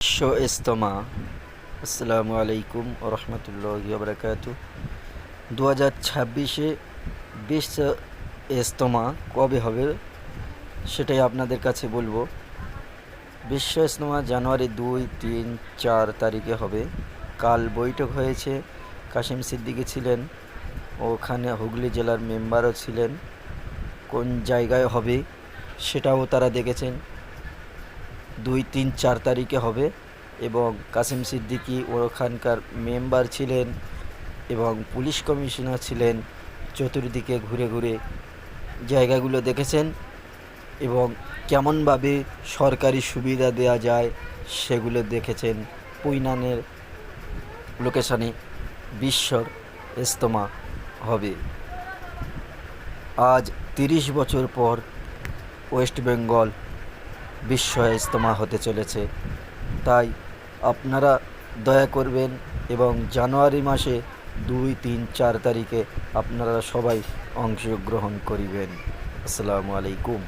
বিশ্ব ইস্তমা আসসালামু আলাইকুম রহমতুল্লাহ বরকাত দু হাজার ছাব্বিশে বিশ্ব ইস্তমা কবে হবে সেটাই আপনাদের কাছে বলব। বিশ্ব ইস্তমা জানুয়ারি দুই, তিন, চার তারিখে হবে। কাল বৈঠক হয়েছে কাশিম সিদ্দিকি ছিলেন, ওখানে হুগলি জেলার মেম্বারও ছিলেন। কোন জায়গায় হবে সেটাও তারা দেখেছেন। দুই তিন চার তারিখে হবে এবং কাসিম সিদ্দিকি ওখানকার মেম্বার ছিলেন এবং পুলিশ কমিশনার ছিলেন। চতুর্দিকে ঘুরে ঘুরে জায়গাগুলো দেখেছেন এবং কেমনভাবে সরকারি সুবিধা দেওয়া যায় সেগুলো দেখেছেন। পুইনানের লোকেশানে বিশ্বর ইস্তমা হবে। আজ তিরিশ বছর পর ওয়েস্ট বেঙ্গল বিশ্ব ইজতেমা হতে চলেছে। তাই আপনারা দয়া করবেন এবং জানুয়ারি মাসে দুই, তিন, চার তারিখে আপনারা সবাই অংশগ্রহণ করিবেন। আসসালামু আলাইকুম।